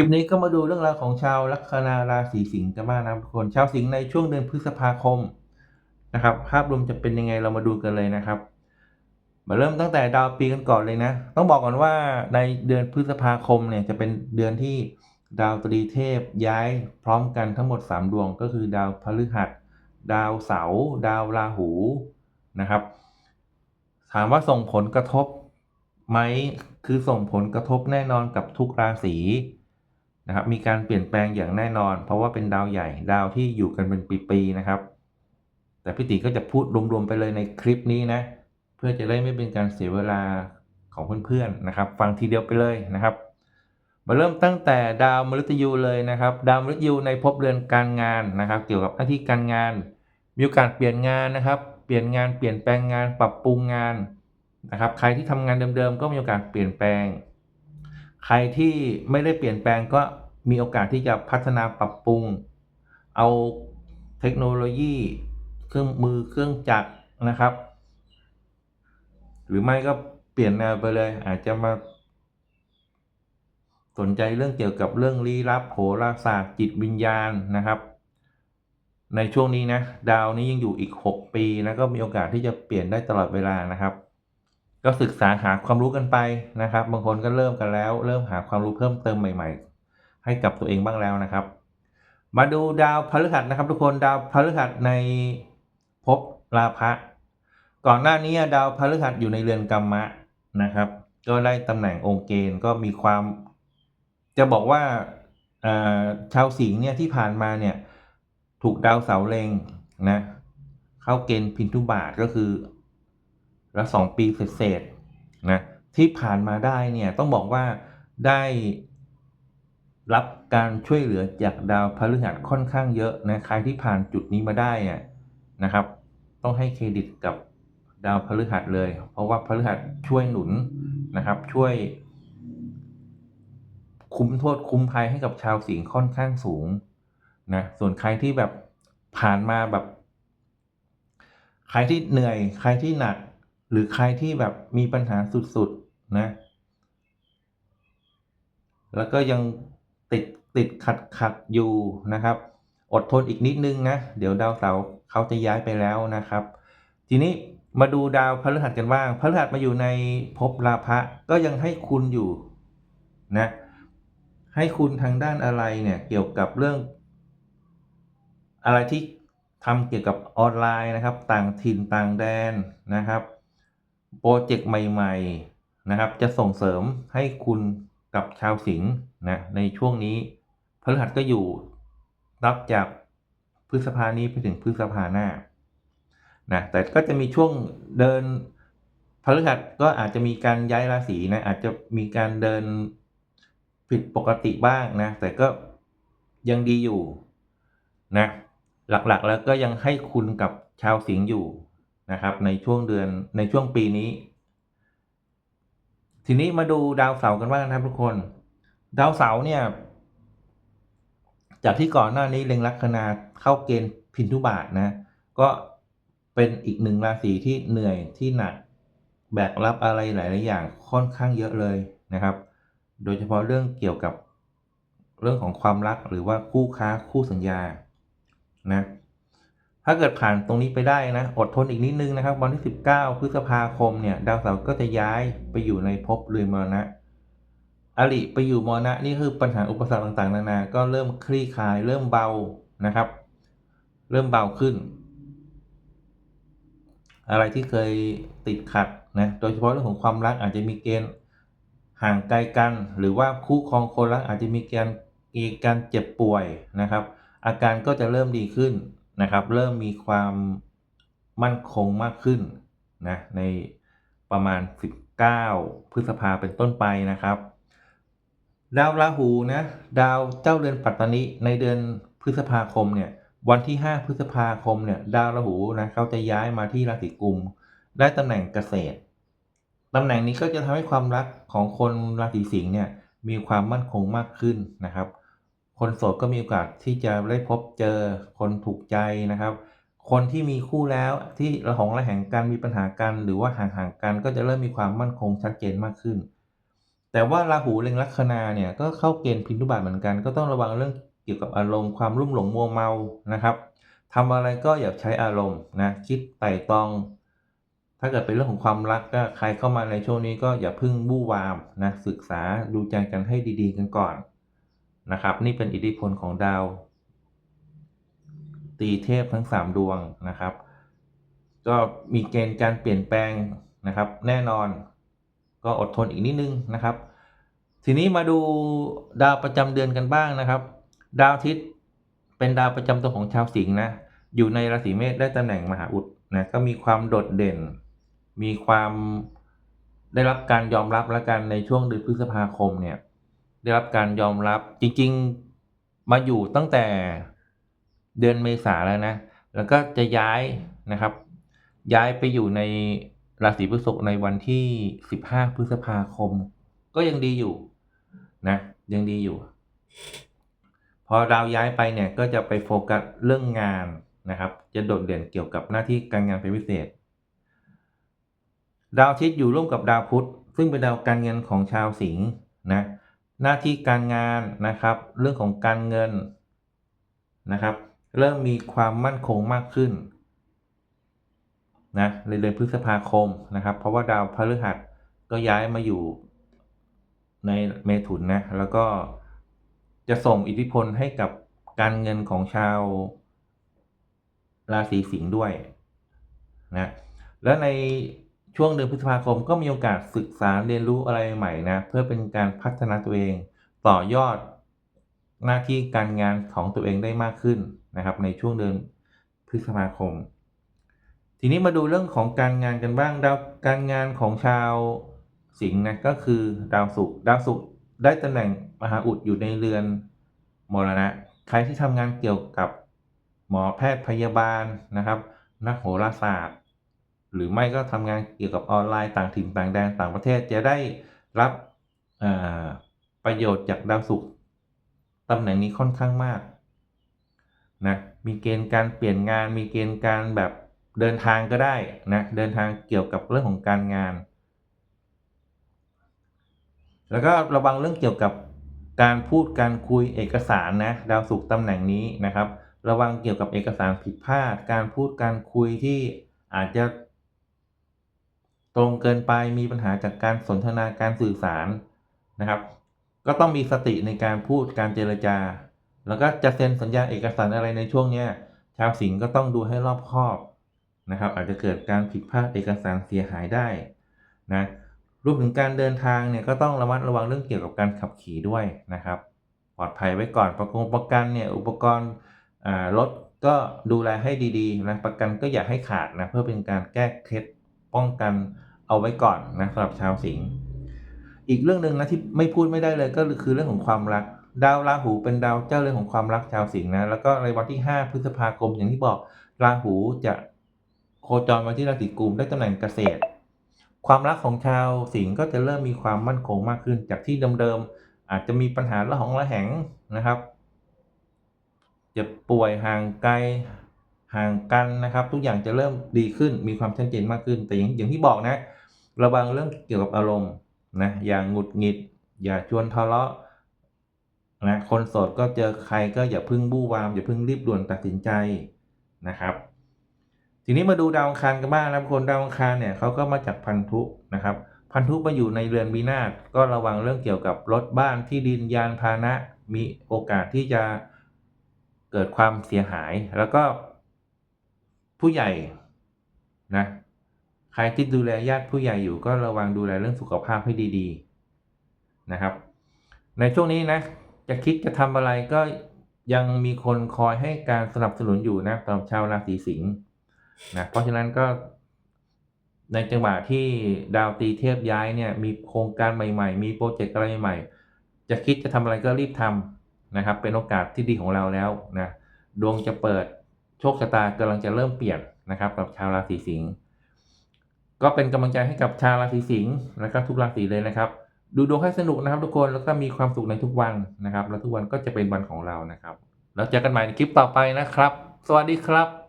คลิปนี้ก็มาดูเรื่องราวของชาวลัคนาราศีสิงห์กันบ้างนะครับทุกคน ชาวสิงห์ในช่วงเดือนพฤษภาคมนะครับ ภาพรวมจะเป็นยังไงเรามาดูกันเลยนะครับ มาเริ่มตั้งแต่ดาวปีกันก่อนเลยนะ ต้องบอกก่อนว่าในเดือนพฤษภาคมเนี่ยจะเป็นเดือนที่ดาวตรีเทพย้ายพร้อมกันทั้งหมด 3 ดวงก็คือดาวพฤหัส ดาวเสาร์ดาวราหูนะครับ ถามว่าส่งผลกระทบไหมคือส่งผลกระทบแน่นอนกับทุกราศี นะครับมีการเปลี่ยนแปลงอย่างแน่นอน เพราะว่าเป็นดาวใหญ่ดาวที่อยู่กันเป็นปีๆนะครับ แต่พี่ติก็จะพูดรวมๆไปเลยในคลิปนี้นะ เพื่อจะได้ไม่เป็นการเสียเวลาของเพื่อนๆนะครับ ฟังทีเดียวไปเลยนะครับ มาเริ่มตั้งแต่ดาวมฤตยูเลยนะครับ ดาวมฤตยูในภพเรือนการงานนะครับ เกี่ยวกับหน้าที่การงาน มีโอกาสเปลี่ยนงานนะครับ เปลี่ยนงานเปลี่ยนแปลงงานปรับปรุงงานนะครับ ใครที่ทำงานเดิมๆ ก็มีโอกาสเปลี่ยนแปลง ใครที่ไม่ได้เปลี่ยนแปลงก็ มีโอกาสที่จะพัฒนาปรับปรุง เอาเทคโนโลยีเครื่องมือเครื่องจักรนะครับ หรือไม่ก็เปลี่ยนแนวไปเลย อาจจะมา สนใจเรื่องเกี่ยวกับเรื่องลี้ลับโหราศาสตร์จิตวิญญาณนะครับ ในช่วงนี้นะ ดาวนี้ยังอยู่อีก 6 ปีแล้วก็มีโอกาสที่จะเปลี่ยนได้ตลอดเวลานะครับ ก็ศึกษาหาความรู้กันไปนะครับ บางคนก็เริ่มกันแล้ว เริ่มหาความรู้เพิ่มเติมใหม่ ๆ ให้กับตัวเองบ้างแล้วนะครับ มาดูดาวพฤหัสนะครับ ทุกคนดาวพฤหัสในภพราพะก่อนหน้านี้ดาวพฤหัสอยู่ในเรือนกรรมะนะครับ ก็ได้ตำแหน่งองค์เกณฑ์ก็มีความ จะบอกว่าชาวสิงห์เนี่ยที่ผ่านมาเนี่ยถูกดาวเสาเลงนะเข้าเกณฑ์พินทุบาทก็คือละสองปีเศษๆนะที่ผ่านมาได้เนี่ยต้องบอกว่าได้ รับการช่วยเหลือจากดาวพฤหัสค่อนข้างเยอะนะใครที่ผ่านจุดนี้มาได้อะนะครับ ต้องให้เครดิตกับดาวพฤหัสเลย เพราะว่าพฤหัสช่วยหนุนนะครับ ช่วย คุ้มโทษคุ้มภัยให้กับชาวสิงห์ค่อนข้างสูงนะส่วนใครที่แบบผ่านมาแบบ ใครที่เหนื่อย ใครที่หนัก หรือใครที่แบบมีปัญหาสุดๆนะ แล้วก็ยัง ติดติดขัดขัดอยู่นะครับ อดทนอีกนิดนึงนะ เดี๋ยวดาวเสาร์เขาจะย้ายไปแล้วนะครับ ทีนี้มาดูดาวพฤหัสกันบ้างพฤหัสมาอยู่ในภพราพะก็ยังให้คุณอยู่นะให้คุณทางด้านอะไรเนี่ยเกี่ยวกับเรื่อง อะไรที่ทำเกี่ยวกับออนไลน์นะครับ ต่างถิ่นต่างแดนนะครับโปรเจกต์ใหม่ ๆนะครับ จะส่งเสริมให้คุณ กับชาวสิงห์นะในช่วงนี้พฤหัสก็อยู่รับจากพฤษภานี้ไปถึงพฤษภาหน้านะแต่ก็จะมีช่วงเดินพฤหัสก็อาจจะมีการย้ายราศีนะอาจจะมีการเดินผิดปกติบ้างนะแต่ก็ยังดีอยู่นะหลักๆแล้วก็ยังให้คุณกับชาวสิงห์อยู่นะครับในช่วงเดือนในช่วงปีนี้ ทีนี้มาดูดาวเสาร์กันบ้างนะครับทุกคน ดาวเสาร์เนี่ย จากที่ก่อนหน้านี้เล็งลัคนาเข้าเกณฑ์พินทุบาทนะ ก็เป็นอีกหนึ่งราศีที่เหนื่อยที่หนักแบกรับอะไรหลาย ๆ อย่างค่อนข้างเยอะเลยนะครับ โดยเฉพาะเรื่องเกี่ยวกับเรื่องของความรักหรือว่าคู่ค้าคู่สัญญานะ ถ้าเกิดผ่านตรงนี้ไปได้นะ อดทนอีกนิดนึงนะครับ วันที่ 19 พฤษภาคมเนี่ย ดาวเสาร์ก็จะย้ายไปอยู่ในภพเรือนมรณะ อริไปอยู่มรณะนี่คือปัญหาอุปสรรคต่างๆ นานา ก็เริ่มคลี่คลาย เริ่มเบานะครับ เริ่มเบาขึ้น อะไรที่เคยติดขัดนะโดยเฉพาะเรื่องของความรักอาจจะมีเกณฑ์ห่างไกลกัน หรือว่าคู่ครองคนรักอาจจะมีการมีการเจ็บป่วยนะครับ อาการก็จะเริ่มดีขึ้น นะครับ เริ่มมีความมั่นคงมากขึ้นนะในประมาณ 19 พฤษภาเป็นต้นไปนะครับ ดาวราหูนะดาวเจ้าเดือนปัตตานิในเดือนพฤษภาคมเนี่ยวันที่ 5 พฤษภาคมเนี่ยดาวราหูนะเขาจะย้ายมาที่ราศีกุม ได้ตำแหน่งเกษตรตำแหน่งนี้ก็จะทำให้ความรักของคนราศีสิงห์เนี่ยมีความมั่นคงมากขึ้นนะครับ คนโสดก็มีโอกาสที่จะได้พบเจอคนถูกใจนะครับ คนที่มีคู่แล้วที่ระหองระแหงกันมีปัญหากัน หรือว่าห่างๆกันก็จะเริ่มมีความมั่นคงชัดเจนมากขึ้น แต่ว่าราหูเล็งลัคนาเนี่ยก็เข้าเกณฑ์พินทุบาทเหมือนกัน ก็ต้องระวังเรื่องเกี่ยวกับอารมณ์ความรุ่มหลงมัวเมานะครับทำอะไรก็อย่าใช้อารมณ์นะคิดไต่ตรอง ถ้าเกิดเป็นเรื่องของความรักก็ใครเข้ามาในช่วงนี้ก็อย่าเพึ่งบู้วามนะศึกษาดูใจกันให้ดี ๆ กันก่อน นะครับ นี่เป็นอิทธิพลของดาว ตีเทพทั้ง 3 ดวงนะครับ ก็มีเกณฑ์การเปลี่ยนแปลงนะครับ แน่นอนก็อดทนอีกนิดนึงนะครับ ทีนี้มาดูดาวประจำเดือนกันบ้างนะครับ ดาวอาทิตย์เป็นดาวประจำตัวของชาวสิงห์นะอยู่ในราศีเมษได้ตำแหน่งมหาอุดนะก็มีความโดดเด่น มีความได้รับการยอมรับและกันในช่วงเดือนพฤษภาคมเนี่ย ได้รับการยอมรับจริง ๆ มาอยู่ตั้งแต่เดือนเมษาแล้วนะ แล้วก็จะย้ายนะครับ ย้ายไปอยู่ในราศีพฤษภในวันที่ 15 พฤษภาคม ก็ยังดีอยู่นะ ยังดีอยู่ พอดาวย้ายไปเนี่ยก็จะไปโฟกัสเรื่องงานนะครับ จะโดดเด่นเกี่ยวกับหน้าที่การงานเป็นพิเศษ ดาวอาทิตย์อยู่ร่วมกับดาวพุธซึ่งเป็นดาวการเงินของชาวสิงห์นะ หน้าที่การงานนะครับ เรื่องของการเงินนะครับ เริ่มมีความมั่นคงมากขึ้นนะในเดือนพฤษภาคมนะครับ เพราะว่าดาวพฤหัสก็ย้ายมาอยู่ในเมถุนนะแล้วก็จะส่งอิทธิพลให้กับการเงินของชาวราศีสิงห์ด้วยนะและใน ช่วงเดือนพฤษภาคมก็มีโอกาสศึกษาเรียนรู้อะไรใหม่นะ เพื่อเป็นการพัฒนาตัวเอง ต่อยอดหน้าที่การงานของตัวเองได้มากขึ้นนะครับ ในช่วงเดือนพฤษภาคม ทีนี้มาดูเรื่องของการงานกันบ้างดาวการงานของชาวสิงห์นะก็คือดาวศุกร์ดาวศุกร์ได้ตำแหน่งมหาอุดอยู่ในเรือนมรณะ ใครที่ทำงานเกี่ยวกับหมอแพทย์พยาบาลนะครับ นักโหราศาสตร์ หรือไม่ก็ทำงานเกี่ยวกับออนไลน์ต่างถิ่นต่างแดนต่างประเทศจะได้รับประโยชน์จากดาวศุกร์ตำแหน่งนี้ค่อนข้างมากนะมีเกณฑ์การเปลี่ยนงาน มีเกณฑ์การแบบเดินทางก็ได้นะเดินทางเกี่ยวกับเรื่องของการงาน แล้วก็ระวังเรื่องเกี่ยวกับการพูดการคุยเอกสารนะดาวศุกร์ตำแหน่งนี้นะครับ ระวังเกี่ยวกับเอกสารผิดพลาด การพูดการคุยที่อาจจะ ตรงเกินไปมีปัญหาจากการสนทนาการสื่อสารนะครับ ก็ต้องมีสติในการพูดการเจรจา แล้วก็จะเซ็นสัญญาเอกสารอะไรในช่วงนี้ชาวสิงห์ก็ต้องดูให้รอบคอบนะครับ อาจจะเกิดการผิดพลาดเอกสารเสียหายได้นะรวมถึงการเดินทางเนี่ยก็ต้องระมัดระวังเรื่องเกี่ยวกับการขับขี่ด้วยนะครับ ปลอดภัยไว้ก่อนประกงประกันเนี่ยอุปกรณ์รถก็ดูแลให้ดีๆนะประกันก็อย่าให้ขาดนะเพื่อเป็นการแก้เคล็ดป้องกัน เอาไว้ก่อนนะสำหรับชาวสิงห์อีกเรื่องหนึ่งนะที่ไม่พูดไม่ได้เลยก็คือเรื่องของความรัก ดาวราหูเป็นดาวเจ้าเรื่องของความรักชาวสิงห์นะแล้วก็ในวันที่ 5 พฤษภาคมอย่างที่บอกราหูจะโคจรมาที่ราศีกุมได้ตำแหน่งเกษตร ความรักของชาวสิงห์ก็จะเริ่มมีความมั่นคงมากขึ้น จากที่เดิมๆอาจจะมีปัญหาระหองระแหงนะครับจะป่วยห่างไกลห่างกันนะครับ ทุกอย่างจะเริ่มดีขึ้นมีความชัดเจนมากขึ้น แต่อย่างอย่างที่บอกนะ ระวังเรื่องเกี่ยวกับอารมณ์นะอย่างหงุดหงิด อย่าชวนทะเลาะนะคนโสดก็เจอใครก็อย่าพึ่งบู้วาม อย่าพึ่งรีบด่วนตัดสินใจนะครับ ทีนี้มาดูดาวอังคารกันบ้างนะคนดาวอังคารเนี่ยเขาก็มาจากพันธุนะครับ พันธุมาอยู่ในเรือนวินาศก็ระวังเรื่องเกี่ยวกับรถบ้านที่ดินยานพาหนะมีโอกาสที่จะเกิดความเสียหายแล้วก็ผู้ใหญ่นะ ครที่ดูแลญาติผู้ใหญ่อยู่ก็ระวังดูแลเรื่องสุขภาพให้ดีๆนะครับ ในช่วงนี้นะ จะคิดจะทำอะไรก็ยังมีคนคอยให้การสนับสนุนอยู่นะสำหรับชาวราศีสิงห์นะเพราะฉะนั้นก็ในจังหวะที่ดาวตีเทพย้ายเนี่ยมีโครงการใหม่ๆ มีโปรเจกต์อะไรใหม่ๆจะคิดจะทำอะไรก็รีบทำนะครับ เป็นโอกาสที่ดีของเราแล้วนะดวงจะเปิดโชคชะตากำลังจะเริ่มเปลี่ยนนะครับกับชาวราศีสิงห์ ก็เป็นกำลังใจให้กับชาวราศีสิงห์นะครับทุกราศีเลยนะครับ ดูดวงให้สนุกนะครับ ทุกคนแล้วก็มีความสุขในทุกวันนะครับ แล้วทุกวันก็จะเป็นวันของเรานะครับ แล้วเจอกันใหม่ในคลิปต่อไปนะครับ สวัสดีครับ